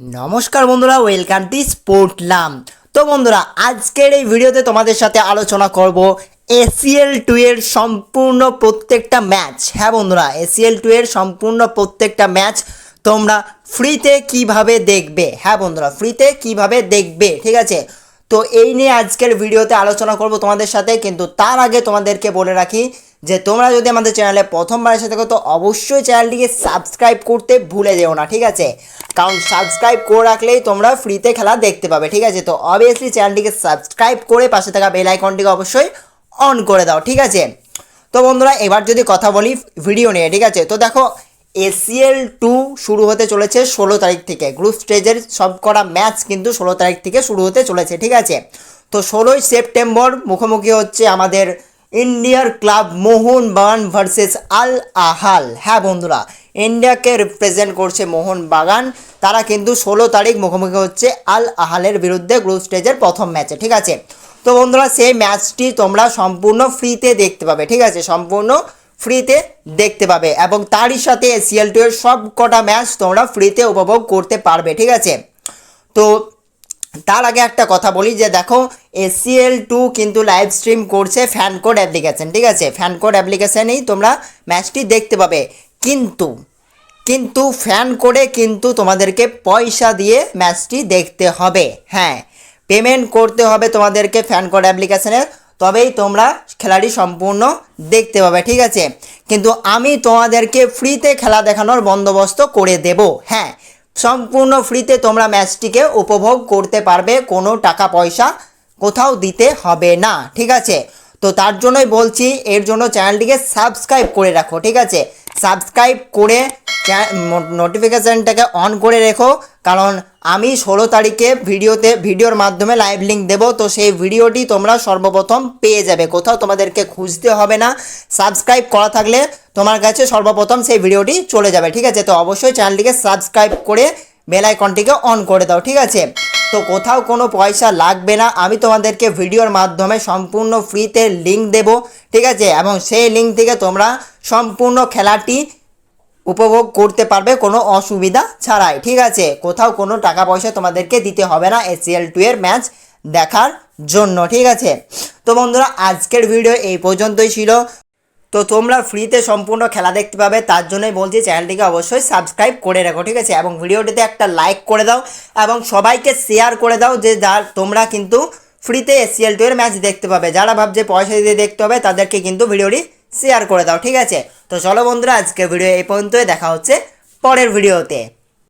নমস্কার বন্ধুরা welcome to স্পোর্টলাম তো বন্ধুরা, আজকের এই ভিডিওতে তোমাদের সাথে আলোচনা করব এসিএল টু এর সম্পূর্ণ প্রত্যেকটা ম্যাচ হ্যাঁ বন্ধুরা এসিএল টু এর সম্পূর্ণ প্রত্যেকটা ম্যাচ তোমরা ফ্রিতে কীভাবে দেখবে? হ্যাঁ বন্ধুরা ফ্রিতে কীভাবে দেখবে? ঠিক আছে? তো এই নিয়ে আজকের ভিডিওতে আলোচনা করব তোমাদের সাথে, কিন্তু তার আগে তোমাদেরকে বলে রাখি যে তোমরা যদি আমাদের চ্যানেলে প্রথমবার এসে থাকো, তো অবশ্যই চ্যানেলটিকে সাবস্ক্রাইব করতে ভুলে যেও না, ঠিক আছে? কারণ সাবস্ক্রাইব করে রাখলেই তোমরা ফ্রিতে খেলা দেখতে পাবে, ঠিক আছে? তো অবভিয়াসলি চ্যানেলটিকে সাবস্ক্রাইব করে পাশে থাকা বেল আইকনটিকে অবশ্যই অন করে দাও, ঠিক আছে? তো বন্ধুরা, এবার যদি কথা বলি ভিডিও নিয়ে, ঠিক আছে? তো দেখো এসিএল টু শুরু হতে চলেছে ষোলো তারিখ থেকে। গ্রুপ স্টেজের সব করা ম্যাচ কিন্তু ষোলো তারিখ থেকে শুরু হতে চলেছে, ঠিক আছে? তো ষোলোই সেপ্টেম্বর মুখোমুখি হচ্ছে আমাদের ইন্ডিয়ার club Mohun Bagan versus Al Ahly. হ্যাঁ বন্ধুরা, ইন্ডিয়াকে রিপ্রেজেন্ট করছে মোহন বাগান তারা কিন্তু ষোলো তারিখ মুখোমুখি হচ্ছে আল আহালের বিরুদ্ধে গ্রুপ স্টেজের প্রথম ম্যাচে ঠিক আছে? তো বন্ধুরা, সেই ম্যাচটি তোমরা সম্পূর্ণ ফ্রিতে দেখতে পাবে, ঠিক আছে? সম্পূর্ণ ফ্রিতে দেখতে পাবে এবং তারই সাথে এসিএল টু এর সব কটা ম্যাচ তোমরা ফ্রিতে উপভোগ করতে পারবে, ঠিক আছে? তো তার আগে একটা কথা বলি যে দেখো এসিএল টু কিন্তু লাইভ স্ট্রিম করছে ফ্যান কোড অ্যাপ্লিকেশন ঠিক আছে? ফ্যান কোড অ্যাপ্লিকেশানেই তোমরা ম্যাচটি দেখতে পাবে। কিন্তু কিন্তু ফ্যান করে কিন্তু তোমাদেরকে পয়সা দিয়ে ম্যাচটি দেখতে হবে। হ্যাঁ পেমেন্ট করতে হবে তোমাদেরকে ফ্যান কোড অ্যাপ্লিকেশানে তবেই তোমরা খেলাটি সম্পূর্ণ দেখতে পাবে, ঠিক আছে? কিন্তু আমি তোমাদেরকে ফ্রিতে খেলা দেখানোর বন্দোবস্ত করে দেব। হ্যাঁ সম্পূর্ণ ফ্রিতে তোমরা ম্যাচটিকে উপভোগ করতে পারবে, কোনো টাকা পয়সা কোথাও দিতে হবে না, ঠিক আছে? তো তার জন্যই বলছি, এর জন্য চ্যানেলটিকে সাবস্ক্রাইব করে রাখো, ঠিক আছে? সাবস্ক্রাইব করে নোটিফিকেশানটাকে অন করে রেখো। কারণ আমি ষোলো তারিখে ভিডিওতে, ভিডিওর মাধ্যমে লাইভ লিঙ্ক দেবো। তো সেই ভিডিওটি তোমরা সর্বপ্রথম পেয়ে যাবে। কোথাও তোমাদেরকে খুঁজতে হবে না। সাবস্ক্রাইব করা থাকলে তোমার কাছে সর্বপ্রথম সেই ভিডিওটি চলে যাবে। ঠিক আছে? তো অবশ্যই চ্যানেলটিকে সাবস্ক্রাইব করে বেল আইকনটিকে অন করে দাও। ঠিক আছে? তো কোথাও কোনো পয়সা লাগবে না। আমি তোমাদেরকে ভিডিওর মাধ্যমে সম্পূর্ণ ফ্রিতে লিঙ্ক দেব, ঠিক আছে? এবং সেই লিঙ্ক থেকে তোমরা সম্পূর্ণ খেলাটি উপভোগ করতে পারবে, কোনো অসুবিধা ছাড়াই, ঠিক আছে? কোথাও কোনো টাকা পয়সা তোমাদেরকে দিতে হবে না এসিএল টু এর ম্যাচ দেখার জন্য, ঠিক আছে? তো বন্ধুরা, আজকের ভিডিও এই পর্যন্তই ছিল। তো তোমরা ফ্রিতে সম্পূর্ণ খেলা দেখতে পাবে, তার জন্যই বলছি চ্যানেলটিকে অবশ্যই সাবস্ক্রাইব করে রাখো, ঠিক আছে? এবং ভিডিওটিতে একটা লাইক করে দাও এবং সবাইকে শেয়ার করে দাও যে যার, তোমরা কিন্তু ফ্রিতে এসিএল টু এর ম্যাচ দেখতে পাবে। যারা ভাবছে পয়সা দিয়ে দেখতে হবে, তাদেরকে কিন্তু ভিডিওটি শেয়ার করে দাও, ঠিক আছে? তো চলো বন্ধুরা আজকে ভিডিও এই পর্যন্তই, দেখা হচ্ছে পরের ভিডিওতে